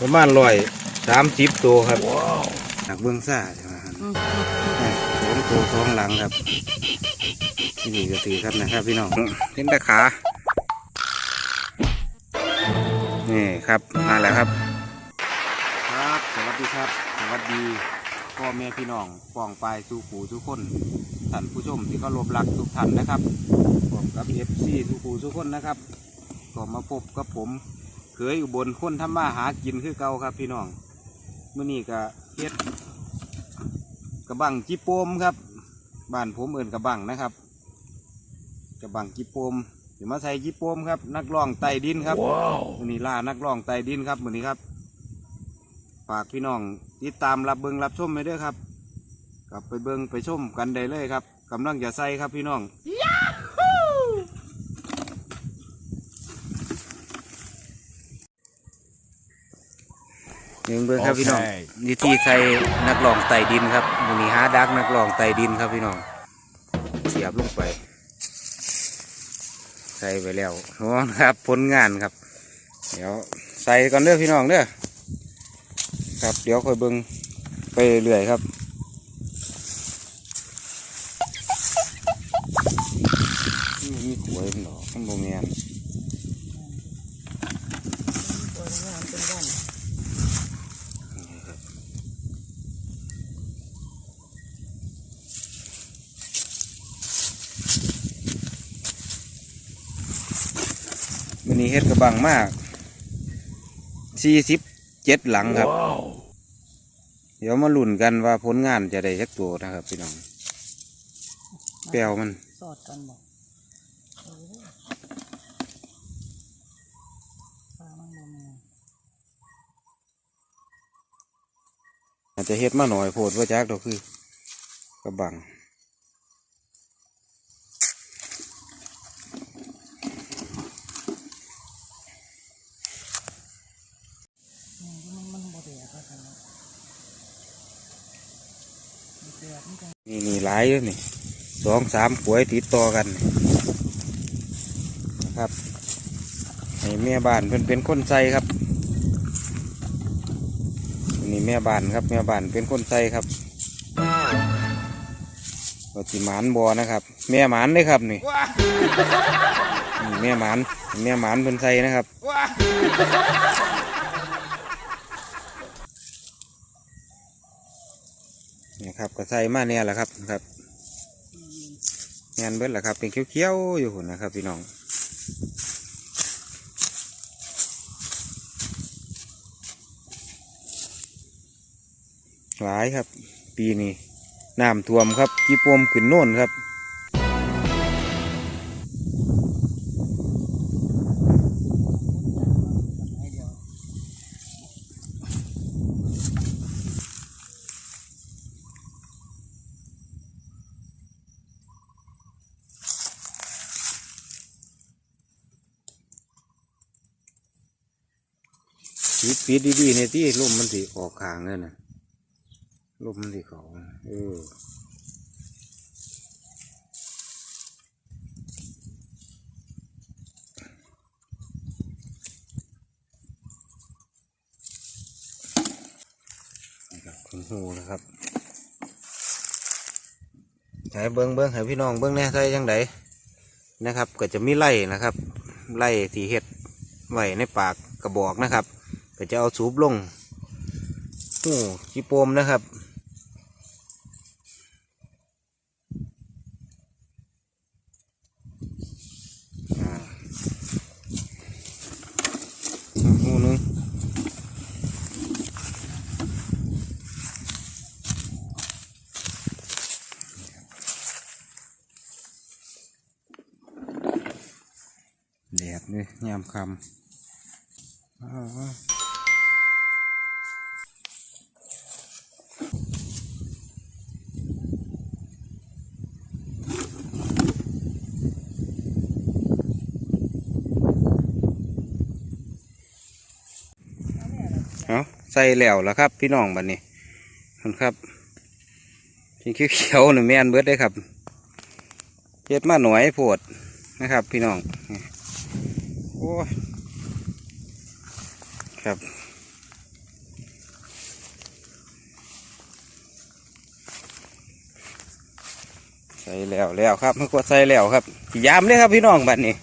ประมาณร้อยสามสิบตัวครับหนักเบื้องซ่าใช่ไหมครับสองตัวสองหลังครับที่นี่ก็ถือครับนะครับพี่น้องเห็นแต่ขา นี่ครับมาแล้วครับ ครับสวัสดีครับ สวัสดีพ่อแม่พี่น้องป้องปลายสู่หูทุกคนท่านผู้ชมที่เคารพรักทุกท่านนะครับพร้อมกับเอฟซีทุกหูทุกคนนะครับก็มาพบกับผมเค ยอยู่บนคนทำมาหากินคือเก่าครับ พี่น้องมื่อนี้ก็เฮ็ดกระบังจิโปมครับบ้านผมเอินกระบังนะครับกระบังจิโปมเดี๋ยวมาใส่จิโปมครับ นักร้องไต่ดินครับมือนี้ล่านักร้องไต่ดินครับมือนี้ครับฝากพี่น้องติดตามรับเบิงรับชมไปด้วยครับ กลับไปเบิงไปชมกันได้เลยครับกำลังจะใส่ครับพี่น้อง เบิงเบิงครับพี่น้องโอเควิธีใส่นักร้องไต่ดินครับมือนี้หาดักนักร้องไต่ดินครับพี่น้องเสียบลงไป ใส่ไปแล้วนอนครับผลงานครับ เดี๋ยวใส่ก่อนเด้อพี่น้องเด้อครับเดี๋ยวค่อยเบิ่งไปเรื่อยๆครับนี่มีขวยมันดอกมันโมเมนมันนี้ เฮ็ดกระบังมากสี่สิบเจ็ดหลังครับ เดี๋ยวมาลุ้นกันว่าผลงานจะได้สักตัวนะครับพี่น้องแปลวมันสอดกันบอกโอ้ยปลามันบ่แม่นอาจจะเฮ็ดมาหน่อยโพดว่าจักดอกคือกระบัง นี่มันมันบ่แดดแล้วกันเนาะบ่แดดมันจัง นี่นี่หลายอยู่นี่สองสามขวยติดต่อกันนี่นะครับให้แม่บ้านเพิ่นเป็นคนใส่ครับนี่แม่บ้านครับแม่บ้านเป็นคนใส่ครับก็จิหมานบอนะครับ แม่หมานเลยครับนี่นี่แม่หมานแม่หมานเป็นใส่นะครับ ครับก็ใส่มาเนี่ยแหละครับครับงานเบิดแหละครับ เป็นเขียวๆอยู่นะครับพี่น้องหลายครับ ปีนี้น้ำท่วมครับกีปมขึ้นโน่นครับ ปิดปิดดีๆในที่ลมมันสิออกขางเลยนะลมมันสิเขาเออคุณหูนะครับ ใช้เบิ้งเบิ้งให้พี่น้องเบิ้งแน่ใช่ยังไงนะครับ ก็จะมีไล่นะครับ ไล่ที่เห็ดไว้ในปากกระบอกนะครับ ก็จะเอาสูบลงโอ้จีโปมนะครับอ่าหูนึงแดดนี่ยามคำ เนาะใส่แล้วแล้วครับ พี่น้องบัดนนี้ครับสีเขียวหนึ่งแม่นเบิดได้ครับเฮ็ดมาหน่วยปวดนะครับ พี่น้องโอ้ครับใส่แล้วแล้วครับเมื่อกดใส่แล้วครับยามเลยครับพี่น้องบัดนนี้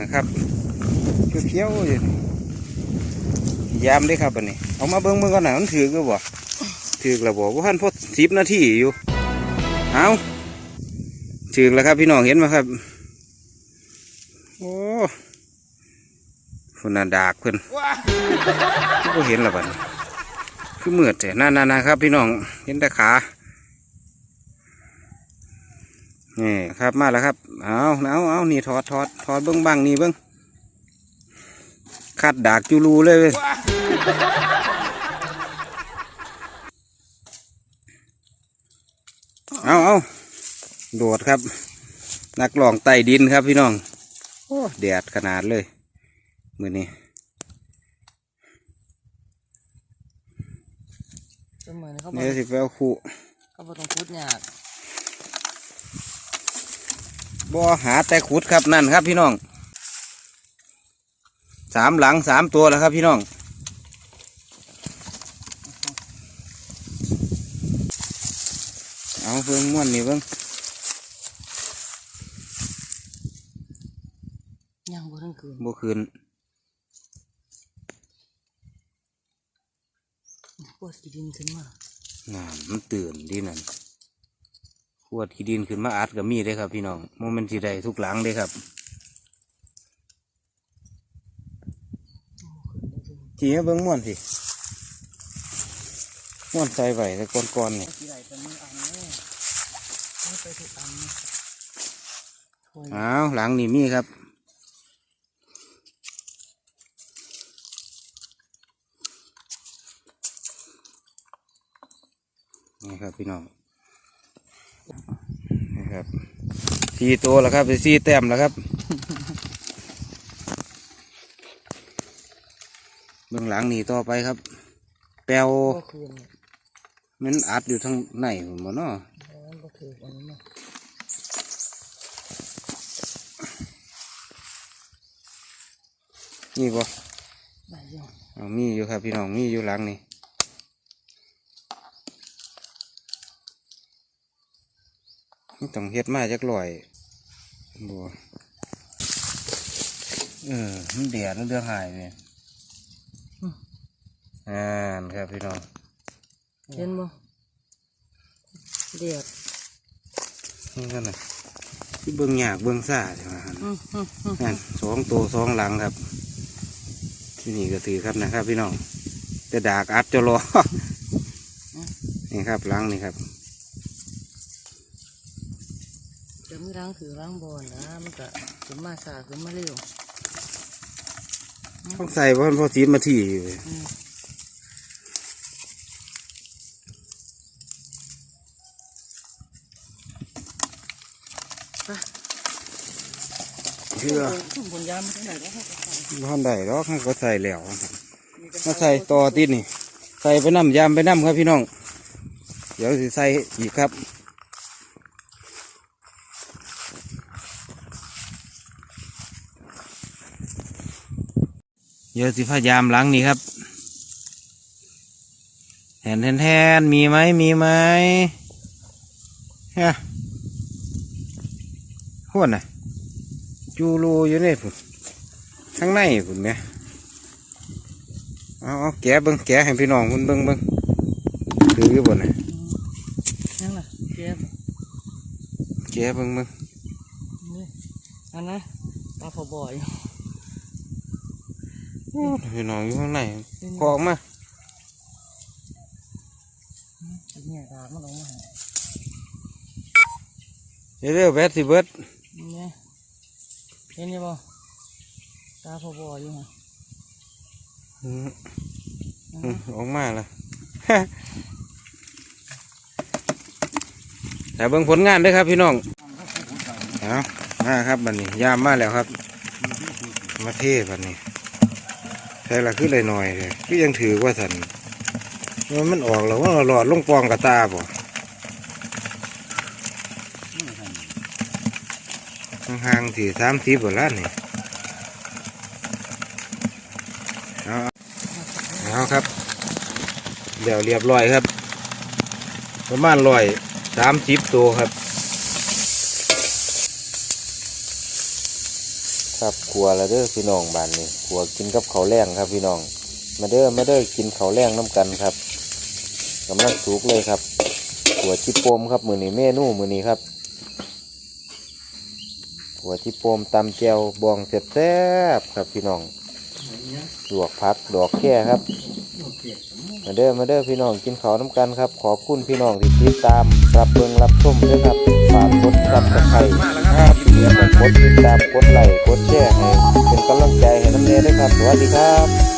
นะครับเขียวๆอยู่ ยามเลยครับบัดนี้ เอามาเบิ้งเบิ้งก่อนหน่อยมันถือก็บ่ถือแล้วบ่ว่าท่านพอสิบนาทีอยู่ เอาถือแล้วครับพี่น้องเห็นไหมครับ โอ้คนน่าดากเพิ่นก็เห็นแล้วบัดนี้คือมืดแต่นั่นๆนะครับ พี่น้องเห็นแต่ขานี่ครับมาแล้วครับ เอาเอาเอานี่ถอดถอดถอดเบิ้งบังนี่เบิ้ง คัดดากจูรูเลยเว้ยเอาเอาโดดครับ นักลองไต่ดินครับพี่น้อง โอ้แดดขนาดเลย มือนี้เสมอนี่เขาบอเนี่กยวสิไปเอาคู่เขาบอกต้องพุดยากบ่หาแต่ขุดครับนั่นครับพี่น้อง สามหลังสามตัวแล้วครับพี่น้อง เอาเพิ่งม้วนนี่เพิ่งย่างบ่ทั้งคืนบ่คืนปวดกินขึ้นมาน่นมันตื่นดีนั่นขวดขี้ดินขึ้นมาอัดกับมีได้ครับพี่น้องโมเมนต์สีใดทุกหลังเลยครับ จีให้เบิ้งม่วนสิม่วนใส่ไว้แต่ก้อนๆนี่เออันนี้ไม่ไปถูกอันนี้โอ้ยอ้าหลังนี่มีครับนี่ครับพี่น้องนี่ครับสี่ตัวแล้วครับสี่แต้มแล้วครับ เบื้องหลังนี่ต่อไปครับ แปลวมันอัดอยู่ทางในหมดเนาะแล้วนี่บ่ได้ยังเอมีอยู่ครับพี่น้อง มีอยู่หลังนี่นี่ต้องเฮ็ดมาจักลอยบัวเออ มันเดียดมันเดือดหายเลย อ่านครับพี่น้องเห็นบ่เดือดนี่กันนะที่เบื้องยากเบื้องซ่าใช่ไหมครับอืมอืมอืมนั่นสองตัวสองหลังครับ ที่นี่ก็ถือครับนะครับ พี่น้องแต่ดากอัดจะรอนี่ครับหลังนี่ครับจะไม่ล้างถือล้างบอลนะมันก็ขึ้นมาสาขึ้นมาเร็วต้องใส่เพราะมันพอจีบมาที่อยู่ เชื่อทุ่มบนยามไม่ได้ก็ให้กระใส่บ้านใดรอกก็ใส่แล้วมาใส่ต่อติดนี่ ใส่ไปน้ำยามไปน้ำครับพี่น้อง เดี๋ยวสิใส่อีกครับเดี๋ยวสิพยายามล้างนี่ครับแทนแทนมีไหมมีไหมฮะหัวน่ะ จูรูอยู่นี่พุ่นข้างในพุ่นเนี่ยเอาเอาแกะเบิ้งแกะให้พี่น้องพุ่นเบิ้งเบิ้งถืออยู่บนน่ะยังล่ะเจ็บแกะเบิ้งเบิ้งนี่อันนะปลาพอบ่อยโอ้พี่น้องอยู่ข้างในขอออกมาเนี่ยตามันออกมาให้เร็วๆแบตสิเบิดเนี่ย เห็นยังบ่ตาพอบ่อยอยู่ฮะอืมอืมออกมาละแต่เบิ่งผลงานเด้วยครับพี่น้องเอามาครับบันนี้ ยามมาแล้วครับ มาเทบันนี้ใช่ละคือเลยหน่อยเลยคือยังถือว่าสันว่ามันออกแล้วว่าหลอดลงปองกับตาบ่ ห่างๆสี่สามสิบกว่าล้านนี่เอาเอาครับเดี๋ยวเรียบร้อยครับ ประมาณร้อยสามสิบตัวครับ ครับครัวล้วเด้อพี่น้องบ้านนี้ครัวกินกับข้าแรงครับพี่น้อง มาเด้อมาเด้อกินข้าแรงน้ำกันครับกำลังสุกเลยครับขัวจิโปมครับมือนี้เมนูมือนี้ครับ หัวจิโปมตำแจวบองแซ่บครับพี่น้องลวกผักดอกแค่ครับ มาเด้อมาเด้อพี่น้องกินข้าวน้ำกันครับ ขอบคุณพี่น้องที่ติดตาม รับเบิงรับชมด้วยครับฝากกดซับสไครต์ครับเดี๋ยวกดติดตามกดไลค์กดแชร์ให้เป็นกำลังใจให้น้ำเนยด้วยครับ สวัสดีครับ